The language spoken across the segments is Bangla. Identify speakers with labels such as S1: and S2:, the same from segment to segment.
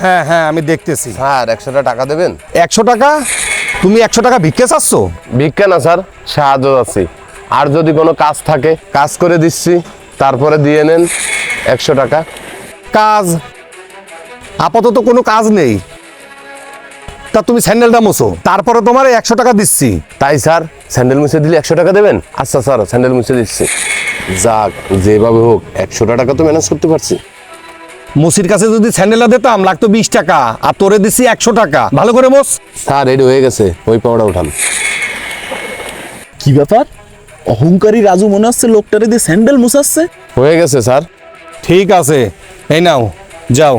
S1: হ্যাঁ হ্যাঁ আমি দেখতেছি।
S2: স্যার একশোটা টাকা দেবেন?
S1: একশো টাকা? তুমি একশো টাকা ভিক্ষে চাচ্ছ?
S2: ভিক্ষা না স্যার সাহায্য আছি আর যদি কোনো কাজ থাকে কাজ করে দিচ্ছি। তারপরে দিয়ে নেন একশো টাকা।
S1: কাজ? আপাতত কোনো কাজ নেই। তা তুমি স্যান্ডেলটা মোছো। তারপরে তোমার একশো টাকা দিচ্ছি।
S2: তাই স্যার স্যান্ডেল মুছে দিলে একশো টাকা দেবেন? আচ্ছা স্যার স্যান্ডেল মুছে দিচ্ছি। যাক যেভাবে হোক একশোটা টাকা তো ম্যানেজ করতে পারছি।
S1: মুসির কাছে যদি স্যান্ডেলা দিতাম লাগতো বিশ টাকা আর তোরে দিছি একশো টাকা। ভালো করে মোস
S2: স্যার রেডি হয়ে গেছে। ওই পাওয়াটা উঠান।
S3: কি ব্যাপার? অহংকারী রাজু মনে হচ্ছে লোকটারে দিয়ে স্যান্ডেল মুছাচ্ছে?
S2: হয়ে গেছে স্যার।
S1: ঠিক আছে। এই নাও যাও।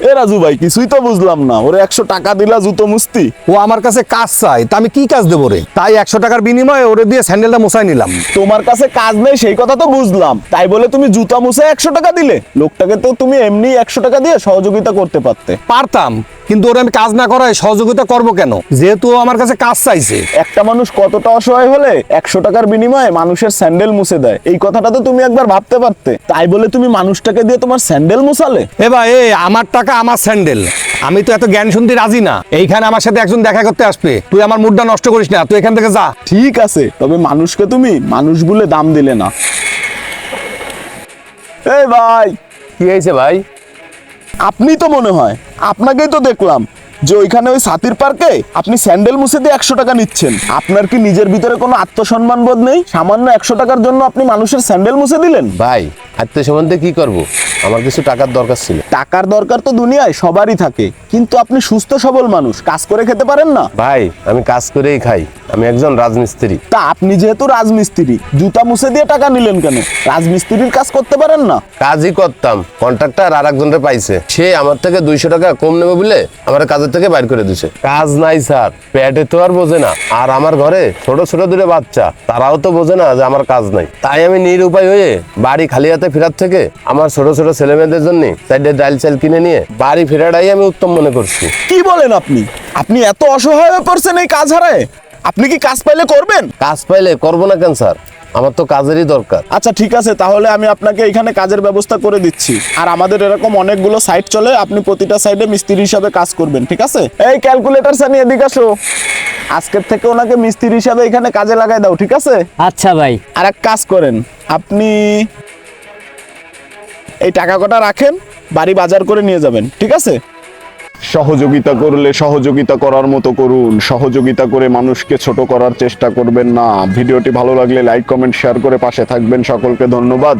S3: এ রাজু ভাই কিছুই তো বুঝলাম না। ওরে একশো টাকা দিলা জুতো মুস্তি
S1: ও আমার কাছে কাজ চাই তা আমি কি কাজ দেবো রে? তাই একশো টাকার বিনিময়ে ওরে দিয়ে স্যান্ডেলটা মোছাই নিলাম।
S3: তোমার কাছে কাজ নেই সেই কথা তো বুঝলাম। তাই বলে তুমি জুতা মুছে একশো টাকা দিলে? লোকটাকে তো তুমি এমনি একশো টাকা দিয়ে সহযোগিতা করতে পারতে।
S1: পারতাম। কিন্তু ওরে আমি কাজ না করায় সহযোগিতা করব কেন? যেহেতু আমার কাছে কাজ চাইছে।
S3: একটা মানুষ কতটা অসহায় হলে একশো টাকার বিনিময়ে মানুষের স্যান্ডেল মুছে দেয়? এই কথাটা তো তুমি একবার ভাবতে পারতে। তাই বলে তুমি মানুষটাকে দিয়ে তোমার স্যান্ডেল মুছালে?
S1: এ ভাই এ আমার টাকা আমার স্যান্ডেল। আমি তো এত জ্ঞান শুনতে রাজি না। এইখানে আমার সাথে একজন দেখা করতে আসবে। তুই আমার মুডটা নষ্ট করিস না তুই এখান থেকে যা।
S3: ঠিক আছে তবে মানুষকে তুমি মানুষ বলে দাম দিলে না। এই ভাই!
S2: কি হয়েছে ভাই?
S3: আপনি তো মনে হয় আপনাকেই তো দেখলাম যে ওইখানে ওই সাতির পার্কে আপনি স্যান্ডেল মুছে দিয়ে একশো টাকা নিচ্ছেন। আপনার কি নিজের ভিতরে কোনো আত্মসম্মান বোধ নেই? সামান্য একশো টাকার জন্য আপনি মানুষের স্যান্ডেল মুছে দিলেন?
S2: ভাই আত্মীয় সম্বন্ধে কি করব? আমার কিছু টাকার দরকার ছিল।
S3: টাকার দরকার তো দুনিয়ায় সবারই থাকে। কিন্তু আপনি সুস্থ সবল মানুষ কাজ করে খেতে পারেন না?
S2: ভাই আমি কাজ করেই খাই। আমি একজন রাজমিস্ত্রি।
S3: তা আপনি যেহেতু রাজমিস্ত্রি জুতা মুছে দিয়ে টাকা নিলেন কেন? রাজমিস্ত্রির কাজ করতে পারেন না?
S2: কাজই করতাম কন্ট্রাক্টর আর একজনের পাইছে। সে আমার থেকে দুইশো টাকা কম নেবে বলে আমার কাজের থেকে বাইর করে দিছে। কাজ নাই স্যার পেটে তো আর বোঝে না। আর আমার ঘরে ছোট ছোট দুটো বাচ্চা তারাও তো বোঝে না যে আমার কাজ নাই। তাই আমি নিরুপায় হয়ে বাড়ি খালি হাতে ফেরার থেকে আমার ছোট ছোট ছেলে মেয়েদের জন্য সাইডে ডাল চাল কিনে নিয়ে বাড়ি ফেরাটাই আমি উত্তম মনে করছি।
S3: কি বলেন আপনি? আপনি এত অসহায় হয়ে পড়ছেন এই কাজ হারায়? আপনি কি কাজ পাইলে করবেন?
S2: কাজ পাইলে করব না কেন স্যার? আমার তো কাজেরই দরকার।
S3: আচ্ছা ঠিক আছে তাহলে আমি আপনাকে এখানে কাজের ব্যবস্থা করে দিচ্ছি। আর আমাদের এরকম অনেকগুলো সাইট চলে আপনি প্রতিটা সাইডে মিস্ত্রি হিসাবে কাজ করবেন ঠিক আছে? এই ক্যালকুলেটর সানি এদিকে আসো। আজকের থেকে ওনাকে মিস্ত্রি হিসাবে এখানে কাজে লাগাই দাও ঠিক আছে?
S4: আচ্ছা ভাই।
S3: আর এক কাজ করেন আপনি এই টাকা কটা রাখেন বাড়ি বাজার করে নিয়ে যাবেন ঠিক আছে? সহযোগিতা করলে সহযোগিতা করার মতো করুন। সহযোগিতা করে মানুষকে ছোট করার চেষ্টা করবেন না। ভিডিওটি ভালো লাগলে লাইক, কমেন্ট, শেয়ার করে পাশে থাকবেন। সকলকে ধন্যবাদ।